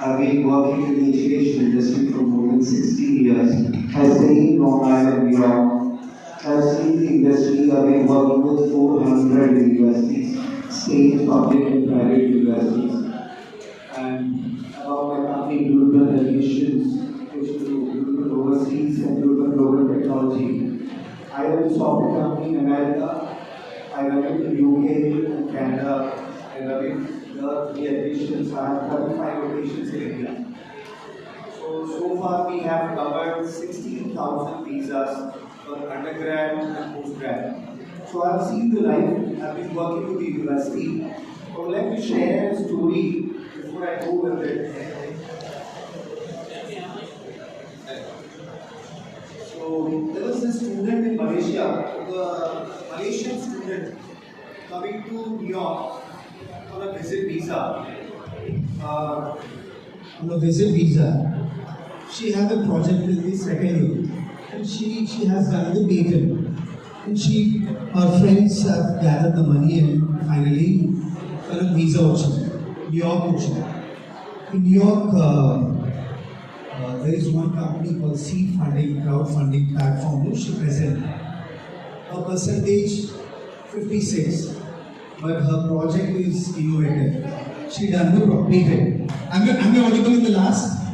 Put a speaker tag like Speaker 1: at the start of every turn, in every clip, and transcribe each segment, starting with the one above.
Speaker 1: I've been working in the education industry for more than 16 years. I stay in Long Island, New. I've seen the industry, I've been working with 400 universities, state, public and private universities. And about my company, Global Education, which is Global Overseas and Global Global Technology. I run a software company in America. I it in UK and Canada. I run it the I have 35 locations in India. So, so far we have covered 16,000 visas for undergrad and postgrad. So I've seen the life, I've been working with the university. I would like to share a story before I go with it. So there was a student in Malaysia, the Malaysian student coming to New York on a visit visa, uh, on a visit visa, she has a project in the second year, and she she has done the patent, and she her friends have gathered the money and finally got a visa option, New York option. In New York. Uh, uh, there is one company called Seed Funding crowdfunding platform which she present. Her percentage 56 but her project is innovative. She done the project. Am I, am I audible in the last?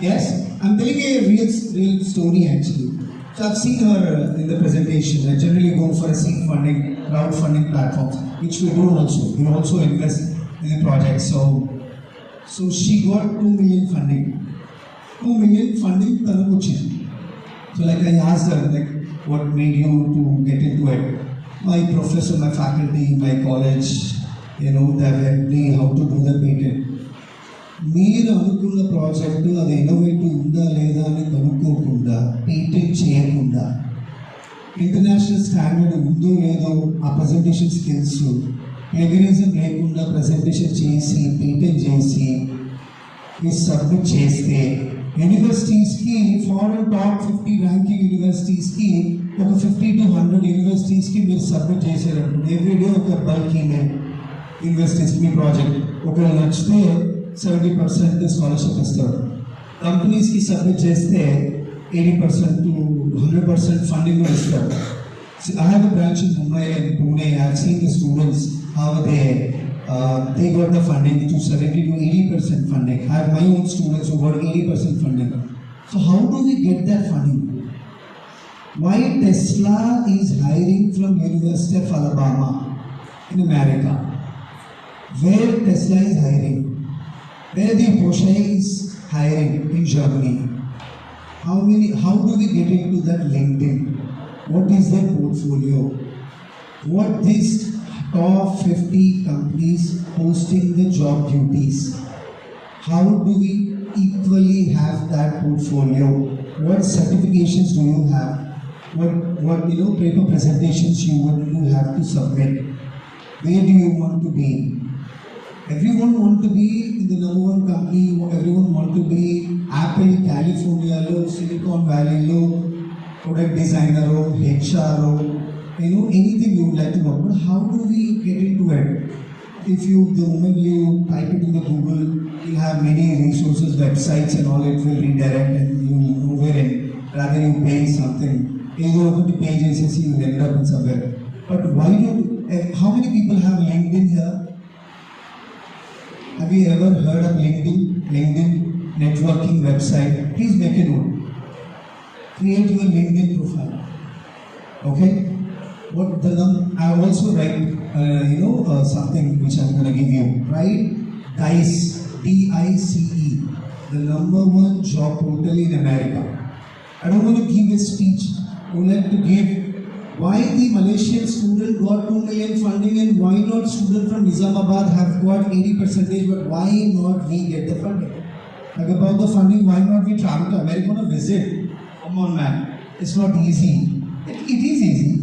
Speaker 1: Yes? I'm telling a real, real story actually. So I've seen her uh, in the presentation. I generally go for a seed funding, crowdfunding platforms, which we do also. We also invest in the project. So, so she got 2 million funding. 2 million funding, so like I asked her, like, what made you to get into it? My professor, my faculty, my college, you know, they have helped me how to do the patent. మీరు అనుకున్న project అది innovative ఉందా లేదా అని కనుక్కోకుండా patent చేయకుండా international standard ఉందో లేదో ఆ ప్రజెంటేషన్ స్కిల్స్ ప్లెగరిజం లేకుండా ప్రజెంటేషన్ చేసి పేటెంట్ చేసి మీరు సబ్మిట్ చేస్తే యూనివర్సిటీస్కి ఫారెన్ టాప్ ఫిఫ్టీ ర్యాంకింగ్ యూనివర్సిటీస్కి ఒక ఫిఫ్టీ టు హండ్రెడ్ యూనివర్సిటీస్కి మీరు సబ్మిట్ చేశారనుకోండి ఎవ్రీడే ఒక బల్క్ ఈమెయిల్ యూనివర్సిటీస్కి మీ ప్రాజెక్ట్ ఒకవేళ నచ్చితే సెవెంటీ పర్సెంట్ స్కాలర్షిప్ ఇస్తాడు కంపెనీస్కి సబ్మిట్ చేస్తే eighty percent to hundred percent funding ఇస్తాడు See, I have a branch in Mumbai and Pune. I have seen the students how they uh, they got the funding to 70 to 80 percent funding. I have my own students who got 80 percent funding. So how do we get that funding? Why Tesla is hiring from University of Alabama in America? Where Tesla is hiring? Where the Porsche is hiring in Germany? How many? How do we get into that LinkedIn? What is their portfolio? What these top 50 companies posting the job duties? How do we equally have that portfolio? What certifications do you have? What what you know paper presentations you would you have to submit? Where do you want to be? Everyone want to be in the number one company. Everyone want to be Apple, California, lo, Silicon Valley, lo, product designer, or HR, or you know anything you would like to know. But how do we get into it? If you, the moment you type it in the Google, you have many resources, websites, and all. It will redirect, and you know where in. Rather you pay something, you go over the pages and see you will end up in somewhere. But why do? Uh, how many people have LinkedIn here? Have you ever heard of LinkedIn? LinkedIn networking website. Please make a note. Create your LinkedIn profile. Okay? What the I also write uh, you know, uh, something which I'm going to give you, right? DICE, D-I-C-E, the number one job portal in America. I don't want to give a speech. I would like to give why the Malaysian student got 2 million funding and why not student from Nizamabad have got 80 percentage, but why not we get the funding? Like about the funding, why not we travel to America on a visit? Come on, man. It's not easy. It, it is easy.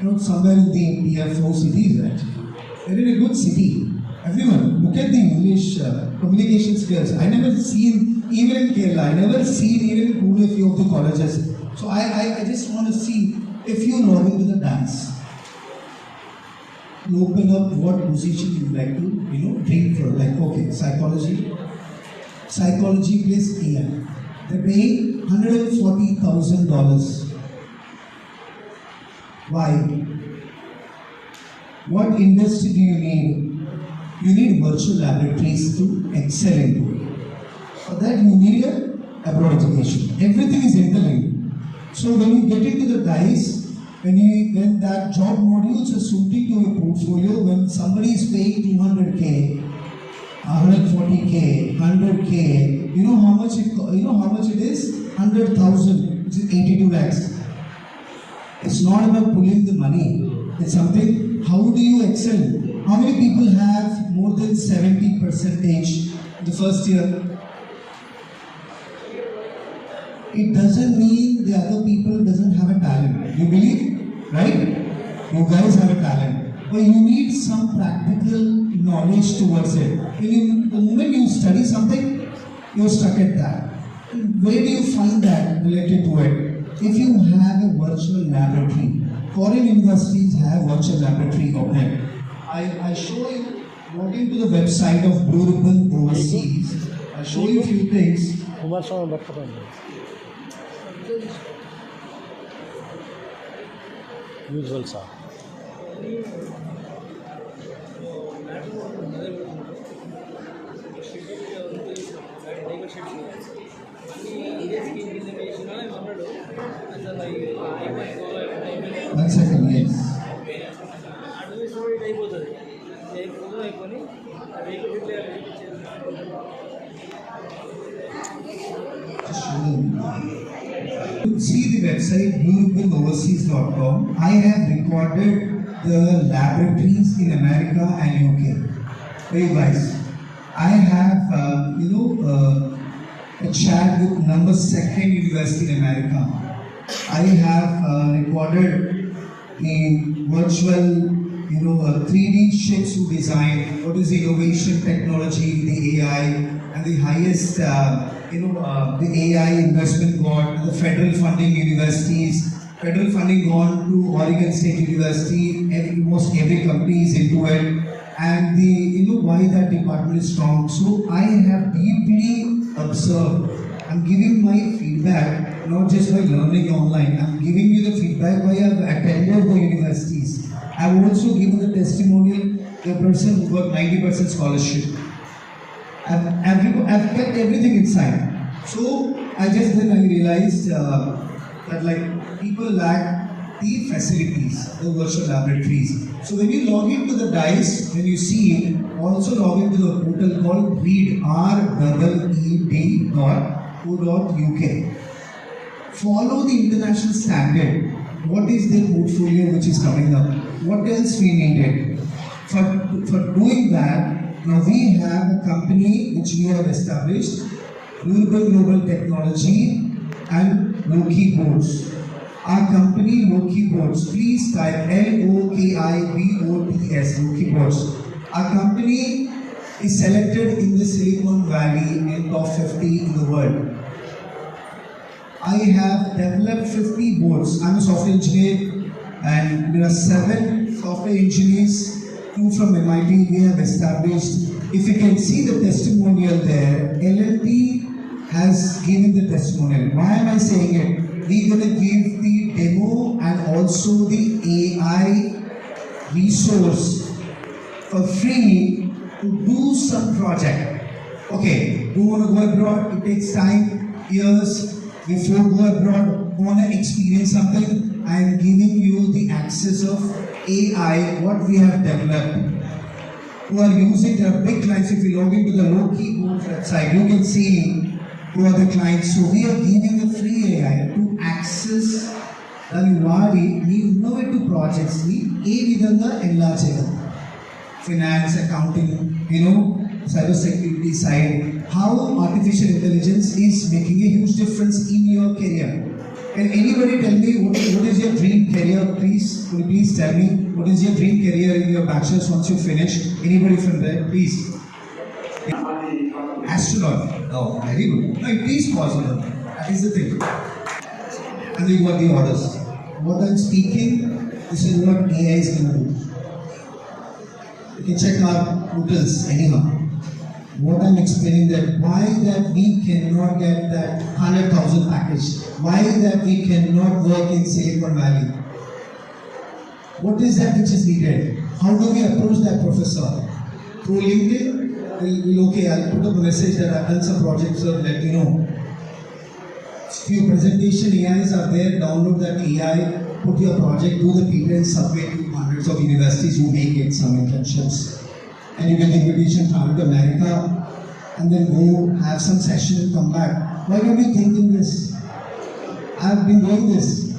Speaker 1: You know, somewhere in the tier four cities, actually. They're in a good city. Everyone, look at the English uh, communication skills. I never seen, even in Kerala, I never seen even in Pune few of the colleges. So I, I, I just want to see if you know into the dance. You open up what position you like to, you know, dream for. Like, okay, psychology, psychology plus AI. They're paying $140,000. Why? What industry do you need? You need virtual laboratories to excel it. For that, you need a abroad education. Everything is interlinked. So when you get into the dice, when you when that job modules are suited to your portfolio, when somebody is paying 200k, 140k, 100k, you know how much it you know how much it is? 100,000, which is 82 lakhs. It's not about pulling the money. It's something, how do you excel? How many people have more than 70 percentage in the first year? It doesn't mean the other people doesn't have a talent. You believe? Right? You guys have a talent. But you need some practical knowledge towards it. When you, the moment you study something, you're stuck at that. Where do you find that related to it? If you have a virtual laboratory, foreign universities have virtual laboratory of them. I, I show you, logging to the website of Blue Ribbon overseas, I show you a few things.
Speaker 2: Usual, sir.
Speaker 1: One second S admission అయిపోతుంది See the website blueoverseas.com. I have recorded the laboratories in America and UK. Hey guys, I have, uh, you know, uh, a chat with number second university in America. I have uh, recorded the virtual, you know, uh, 3D ships who design what is innovation technology, the AI, and the highest, uh, you know, uh, the AI investment got the federal funding universities. Federal funding gone to Oregon State University. Almost every company is into it, and the you know why that department is strong. So I have deeply observed. I'm giving my feedback not just by learning online. I'm giving you the feedback by I've attended the universities. I've also given the testimonial the person who got 90% scholarship. I've, I've, I've kept everything inside. So I just then I realized uh, that like people lack the facilities, the virtual laboratories. So when you log into the DICE, when you see it, also log into the portal called read r e d dot uk. Follow the international standard. What is their portfolio which is coming up? What else we needed? For, for doing that, now we have a company which we have established, Global Global Technology and Loki Boards. Our company Loki Boards, please type L-O-K-I-B-O-T-S, Loki Boards. Our company is selected in the Silicon Valley in top 50 in the world. I have developed 50 boards. I'm a software engineer, and there are seven software engineers, two from MIT. We have established. If you can see the testimonial there, LLT has given the testimonial. Why am I saying it? We're gonna give the demo and also the AI resource for free to do some project. Okay, do want to go abroad? It takes time, years. Before go abroad, want to experience something? I am giving you the access of AI, what we have developed, who are using their big clients. If you log into the low keyboard website, you can see who are the clients. So we are giving a free AI to access దాన్ని వాడి మీ innovative ప్రాజెక్ట్స్ని ఏ విధంగా enlarge చేయగలరు finance, accounting, you know, cyber security side, how artificial intelligence is making a huge difference in your career. Can anybody tell me what, what is your dream career, please? Could you please tell me what is your dream career in your bachelor's once you finish? Anybody from there, please? Astronaut. Oh, very good. No, it is possible. That is the thing. And you got the orders. What I'm speaking, this is what AI is going to do. You can check our portals anyhow. What I'm explaining that why that we cannot get that 100,000 package, why that we cannot work in Silicon Valley. What is that which is needed? How do we approach that professor? Through LinkedIn? Okay, I'll put up a message that I've done some projects, so let me know. Few presentation AIs are there, download that AI, put your project, do the paper and submit to hundreds of universities who may get some internships. And you get invitation to travel to America and then go have some session and come back. Why don't we think in this? I've been doing this.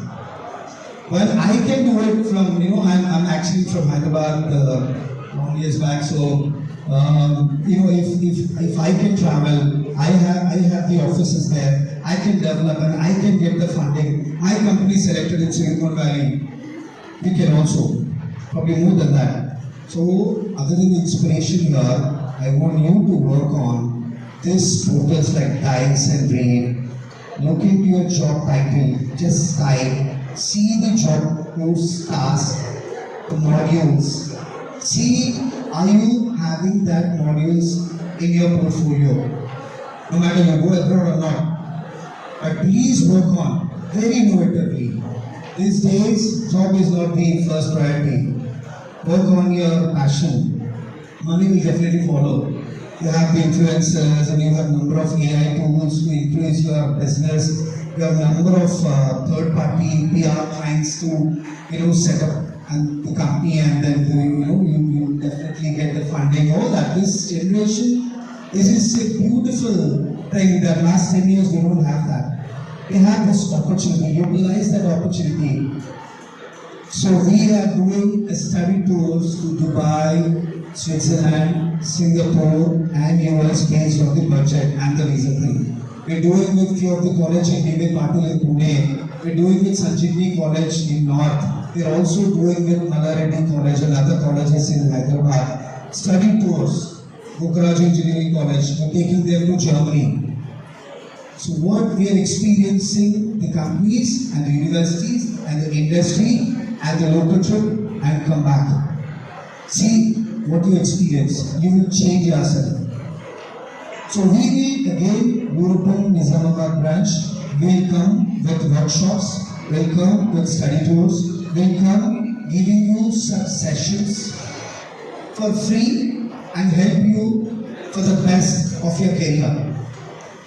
Speaker 1: Well, I can do it from, you know, I'm, I'm actually from Hyderabad uh, long years back, so, um, you know, if, if, if I can travel, I have, I have the offices there, I can develop and I can get the funding. My company selected in Silicon Valley. We can also, probably more than that. So, other than the inspiration here, I want you to work on this portals like Dice and Brain. Look into your job title, just type, see the job post task, the modules. See, are you having that modules in your portfolio? No matter you go abroad or not. But please work on very innovatively. These days, job is not the first priority. Work on your passion. Money will definitely follow. You have the influencers and you have number of AI tools to influence your business. You have number of uh, third-party PR clients to you know set up and the company and then the, you know you, you definitely get the funding. All that this generation, this is a beautiful thing that last 10 years we don't have that. We have this opportunity, utilize that opportunity. So we are doing a study tours to Dubai, Switzerland, Singapore, and US based on the budget and the visa thing. We're doing with the college in David Patil in Pune. We're doing with Sanjeevani College in North. We're also doing with Malareddy College and other colleges in Hyderabad. Study tours, Bukaraj Engineering College. We're taking them to Germany. So what we are experiencing, the companies and the universities and the industry and the local trip and come back. See what you experience. You will change yourself. So we will again European Nizamabad branch will come with workshops, will come with study tours, will come giving you such sessions for free and help you for the best of your career.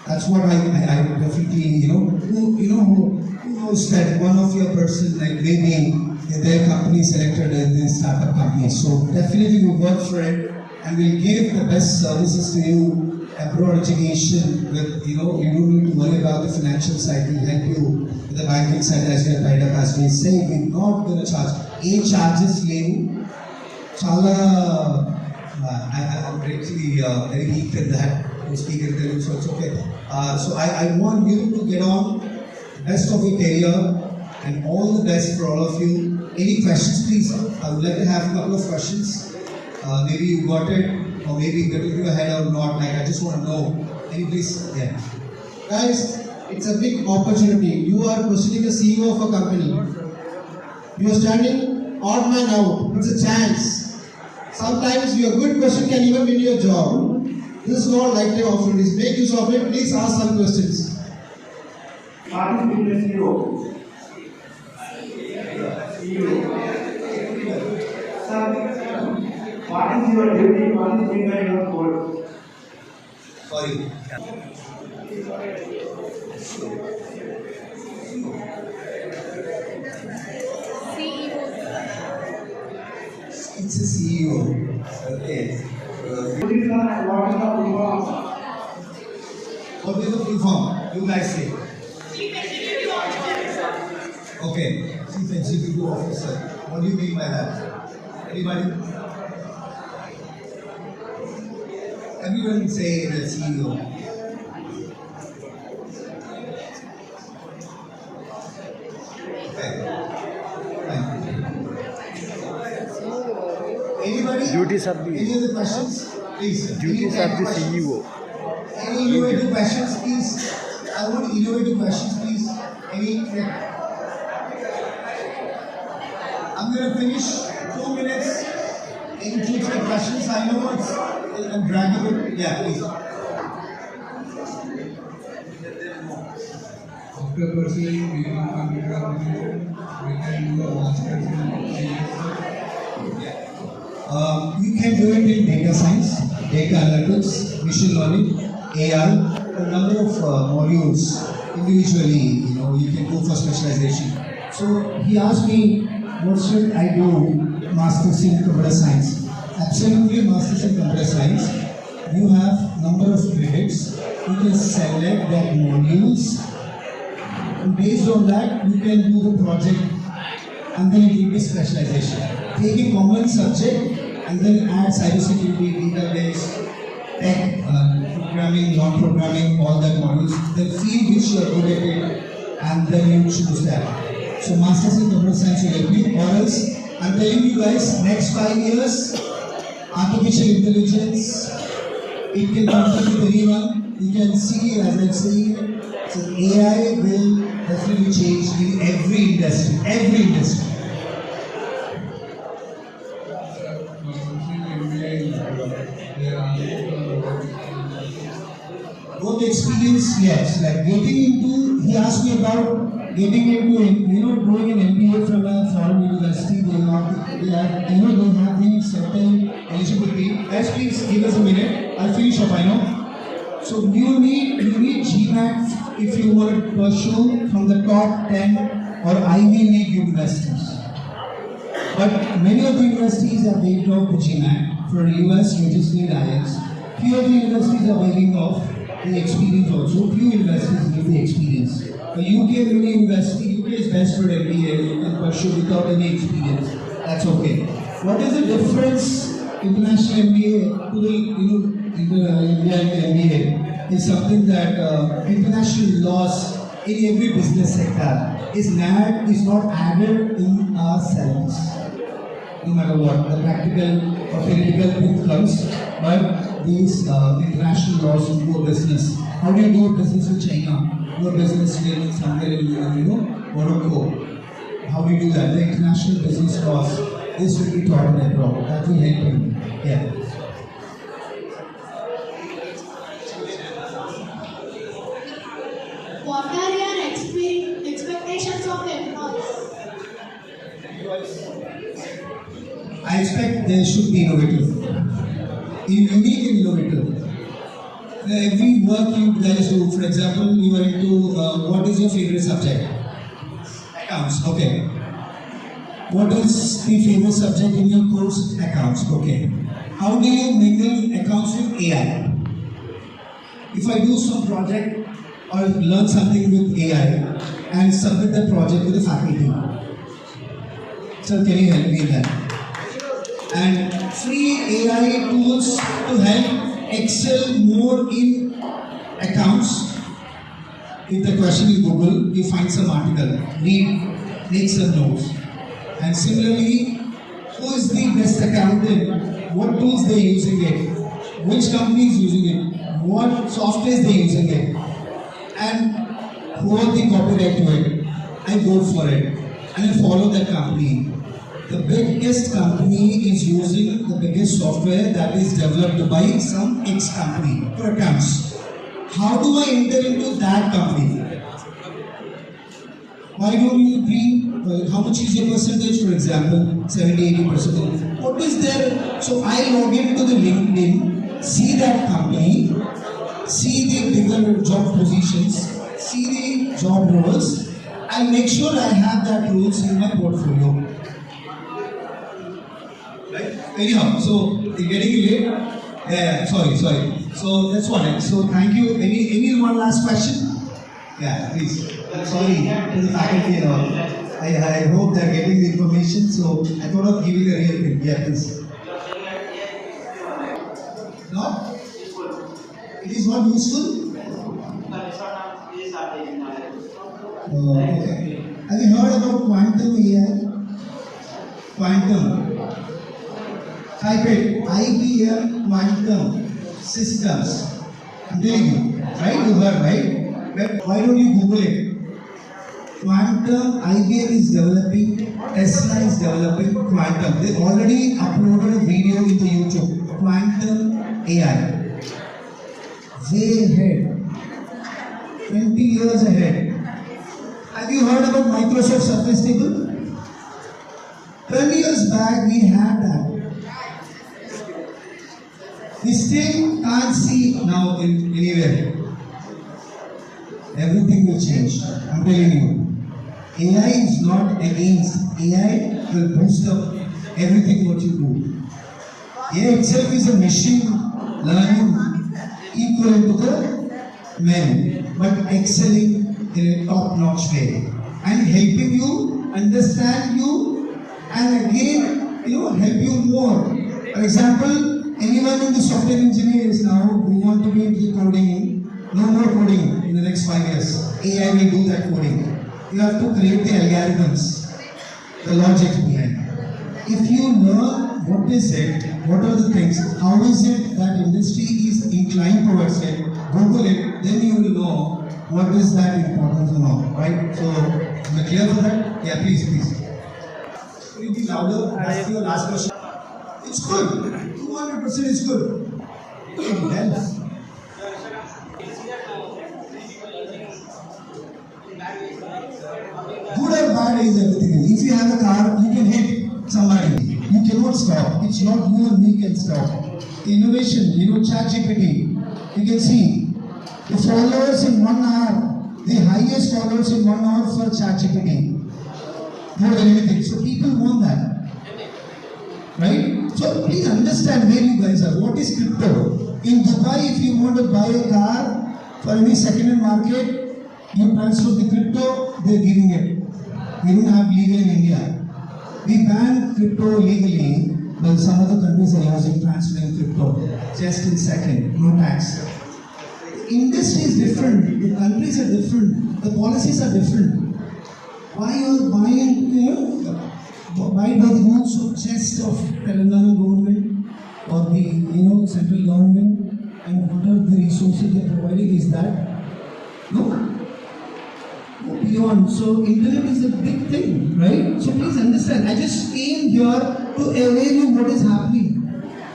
Speaker 1: That's what I, I, I definitely, you know, who, you know, who, who knows that one of your person, like maybe their company selected in this startup company. So definitely we work for it and we'll give the best services to you, abroad education with, you know, you don't need to worry about the financial side, we'll help you with the banking side as we are tied up as we say, we're not going to charge. A charges leave, చాలా uh, I'm greatly uh, very weak in that to speak in Telugu, so it's okay. Uh, so I, I want you to get on best of your career and all the best for all of you. Any questions, please? I would like to have a couple of questions. Uh, maybe you got it, or maybe it got into your head or not. Like I just want to know. Any please? Yeah.
Speaker 3: Guys, it's a big opportunity. You are questioning the CEO of a company. You are standing odd man out. It's a chance. Sometimes your good question can even win your job. This is not lifetime opportunities. Make use of it. Please ask some questions.
Speaker 4: What is being a CEO? CEO. Sir, what is your duty? What is being your goal?
Speaker 1: Sorry. It's a CEO. Okay. Uh,
Speaker 4: What is the, what is the full form?
Speaker 1: what is the full form? You guys say. Okay. Chief Executive Officer. What do you mean by that? Anybody? Everyone say E. Okay. Fine. Anybody?
Speaker 2: Duties of the-
Speaker 1: Any other questions? Please.
Speaker 2: Duties of the? CEO.
Speaker 1: Any innovative questions, please? I want innovative questions, please. Any? I'm gonna finish in two, three questions. I know it's, I'm dragging it. Yeah, please.
Speaker 5: After pursuing computer application, we can do a master's in
Speaker 1: Um, you can do it in data science, data analytics, machine learning, AI, a number of uh, modules individually. You know, you can go for specialization. So he asked me, what should I do? Masters in computer science. Absolutely, masters in computer science. You have number of credits. You can select that modules. And based on that, you can do the project and then it will be specialization. Take a common subject and then add cybersecurity, database, tech, uh, programming, non-programming, all that modules. The field which you are good at it, and then you choose that. So masters in computer science will help you. Or else, I'm telling you guys, next five years, artificial intelligence, it can compete with anyone. You can see, as I'm saying, so AI will definitely change in every industry, every industry. Both experience, yes, like getting into, he asked me about getting into, you know, doing an MBA from a foreign university, they not, they have, you know, they have the certain eligibility. Guys, please give us a minute, I'll finish up, I know. So you need, you need GMAT if you want to pursue from the top 10 or Ivy League universities. But many of the universities are waived off the GMAT. For US, you just need IELTS. Few of the universities are waiving off the experience also. Few universities give the experience. A UK university, UK is best for MBA. You can pursue without any experience. That's okay. What is the difference international MBA to the you know uh, India MBA is something that uh, international laws in every business sector is not is not added in our salaries no matter what, the practical or theoretical thing comes, but these uh, international laws to do business. How do you do business with China? A business with somewhere in, uh, you know, Morocco. How do you do that? The international business laws. This will be taught in. That will help you. Yeah.
Speaker 6: What are your expe- expectations of employees?
Speaker 1: I expect they should be innovative. Unique and innovative. Every work you guys do, for example, you are into uh, what is your favorite subject? Accounts, okay. What is the favorite subject in your course? Accounts, okay. How do you mingle accounts with AI? If I do some project or learn something with AI and submit the project to the faculty, sir, can you help me in that? and free AI tools to help excel more in accounts. If the question is Google, you find some article, read, make some notes. And similarly, who is the best accountant? What tools they using it? Which company is using it? What software they using it? And who are the copyright to it? I vote for it and I follow that company. The biggest company is using the biggest software that is developed by some X company for. How do I enter into that company? Why don't you bring, uh, how much is your percentage, for example, 70, 80 percent? What is there? So I log into the LinkedIn, see that company, see the bigger job positions, see the job roles, and make sure I have that roles in my portfolio. Right? Anyhow, so getting late. Yeah, sorry, sorry. So that's what. So thank you. Any any one last question? Yeah, please. Sorry to the faculty and all. I, I hope they're getting the information. So I thought of giving a real thing. Yeah, please. Not? It is not useful? Oh, okay. Have you heard about quantum AI? Quantum. Type. IBM Quantum Systems. I'm telling you. Right? You heard, right? Why don't you Google it? Quantum, IBM is developing, Tesla is developing quantum. They already uploaded a video into YouTube. Quantum AI. Way ahead. 20 years ahead. Have you heard about Microsoft Surface Table? 20 years back we had that. We still can't see now in anywhere. Everything will change. I'm telling you. AI is not against. AI will boost up everything what you do. AI itself is a machine learning equal to the men, but excelling in a top-notch way and helping you understand you and again, you know, help you more. For example, anyone in the software engineers now who want to be into coding, no more coding in the next five years. AI will do that coding. You have to create the algorithms, the logic behind. If you know what is it, what are the things, how is it that industry is inclined towards it, Google it, then you will know what is that important to know, right? So, am I clear for that? Yeah, please, please. Can you be louder? That's your last question. It's good. 200% is good. Helps. Good or bad is everything. If you have a car, you can hit somebody. You cannot stop. It's not you and me can stop. Innovation, you know, ChatGPT. You can see the followers in one hour, the highest followers in one hour for ChatGPT. More than anything. So people want that. Right? So please understand where you guys are. What is crypto? In Dubai, if you want to buy a car for any second-hand market, you transfer the crypto, they're giving it. We don't have legal in India. We ban crypto legally, but some other countries are using transferring crypto just in second, no tax. Industry is different, the countries are different, the policies are different. Why are you know, why by the rules of chest of Telangana government or the, you know, central government and what are the resources they're providing is that, no, beyond. So internet is a big thing, right? So please understand. I just came here to aware you what is happening,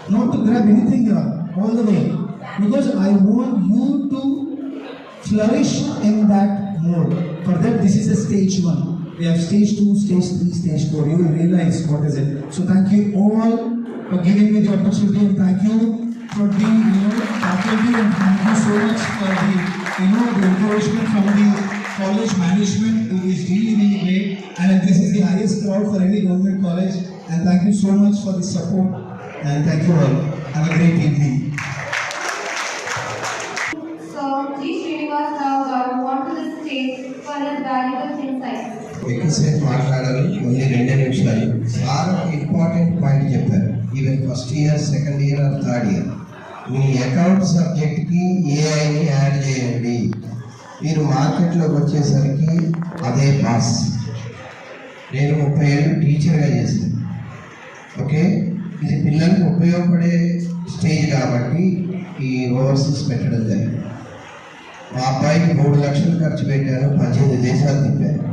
Speaker 1: not to grab anything here all the way, because I want you to flourish in that mode. For that, this is a stage one. We have stage two, stage three, stage four. You will realize what is it. So thank you all for giving me the opportunity and thank you for you know faculty and thank you so much for the you know the encouragement from the college management who is really really great and this is the highest crowd for any government college and thank you so much for the support and thank you all. Have a great evening.
Speaker 7: So, G. Srinivas Rao garu onto the stage for his valuable insights.
Speaker 8: ఎక్కువసేపు మాట్లాడారు only రెండే నిమిషాలు sir important point చెప్పారు even first year second year or third year me account సబ్జెక్ట్కి ఏఐని add చేయండి మార్కెట్లోకి వచ్చేసరికి అదే మాస్. నేను ముప్పై ఏళ్ళు టీచర్గా చేశాను. ఓకే? ఇది పిల్లలకు ఉపయోగపడే స్టేజ్ కాబట్టి ఈ ఓవర్సీస్ పెట్టడం జరిగింది. మా అబ్బాయికి మూడు లక్షలు ఖర్చు పెట్టాను పద్దెనిమిది దేశాలు తిప్పాను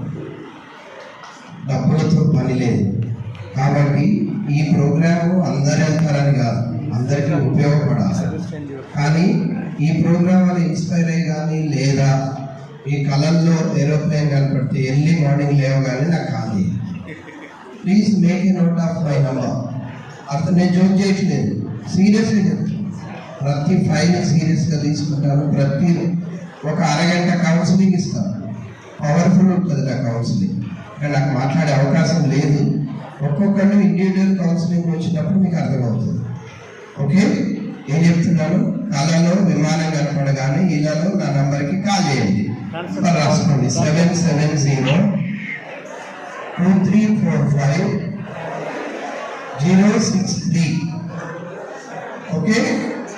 Speaker 8: డబ్బులతో పని లేదు. కాబట్టి ఈ ప్రోగ్రాము అందరి అంతరాన్ని కాదు అందరికీ ఉపయోగపడాలి. కానీ ఈ ప్రోగ్రామ్ వల్ల ఇన్స్పైర్ అయ్యి కానీ లేదా మీ కళల్లో ఏరోప్లేన్ కనపడితే ఎర్లీ మార్నింగ్ లేవగానే నాకు call please make a note of my number అర్థం నేను జోక్ చేయట్లేదు. సీరియస్లీ చెప్తాను ప్రతి ఫైల్ సీరియస్గా తీసుకుంటాను. ప్రతి ఒక అరగంట కౌన్సిలింగ్ ఇస్తాను. పవర్ఫుల్ ఉంటుంది నా కౌన్సిలింగ్ కానీ నాకు మాట్లాడే అవకాశం లేదు. ఒక్కొక్కరిని ఇండివిజువల్ కౌన్సిలింగ్ వచ్చినప్పుడు మీకు అర్థమవుతుంది. ఓకే ఏం చెప్తున్నాను? కళలో విమానం కనపడగానే ఇలాలో నా నంబర్కి కాల్ చేయండి. రాసుకోండి. Seven seven zero two three four five zero six three. Okay?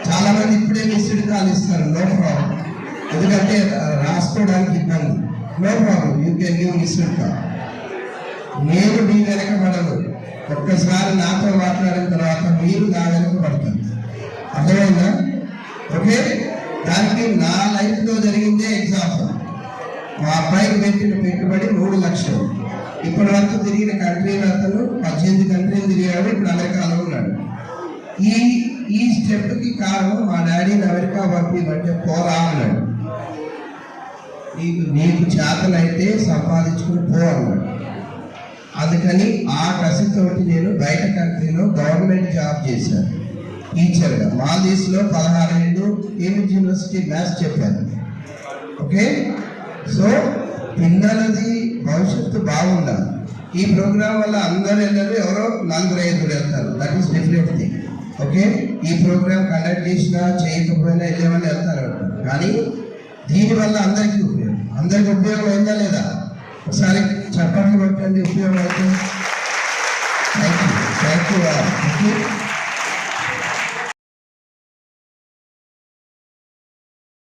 Speaker 8: చాలా మంది ఇప్పుడే మిస్డ్ కాల్ ఇస్తారు. నో ప్రాబ్లం ఎందుకంటే రాసుకోవడానికి ఇబ్బంది. No problem you can give missed call నేను మీ వెనక పడను. ఒక్కసారి నాతో మాట్లాడిన తర్వాత మీరు నా వెనక పడతారు. అర్థమైందా? ఓకే? దానికి నా లైఫ్లో జరిగిందే ఎగ్జాంపుల్ మా అబ్బాయికి పెట్టిన పెట్టుబడి మూడు లక్షలు. ఇప్పటి వరకు తిరిగిన కంట్రీలు అతను పద్దెనిమిది కంట్రీలు తిరిగాడు ఇప్పుడు అమెరికాలో ఉన్నాడు. ఈ ఈ స్టెప్కి కారణం మా డాడీని అమెరికా పంపిందంటే పోరా అన్నాడు నీకు నీకు చేతలైతే సంపాదించుకుని పో అన్నాడు. అందుకని ఆ కసితోటి నేను బయట కంట్రీలో గవర్నమెంట్ జాబ్ చేశాను. టీచర్గా మాల్దీవ్స్లో పదహారు ఏళ్ళు కేంబ్రిడ్జ్ యూనివర్సిటీ మ్యాథ్స్ చెప్పాను. ఓకే? సో పిల్లలది భవిష్యత్తు బాగుండాలి. ఈ ప్రోగ్రామ్ వల్ల అందరూ వెళ్ళరు ఎవరో నలుగురు ఐదుగురు వెళ్తారు. That is different thing okay ఈ ప్రోగ్రామ్ కండక్ట్ చేసినా చేయకపోయినా వెళ్ళేవాళ్ళు వెళ్తారు. కానీ దీనివల్ల అందరికీ ఉపయోగం. అందరికీ ఉపయోగం అయిందా లేదా? ఒకసారి చప్పట్లు కొట్టండి ఉపయోగం అయితే. Thank you thank you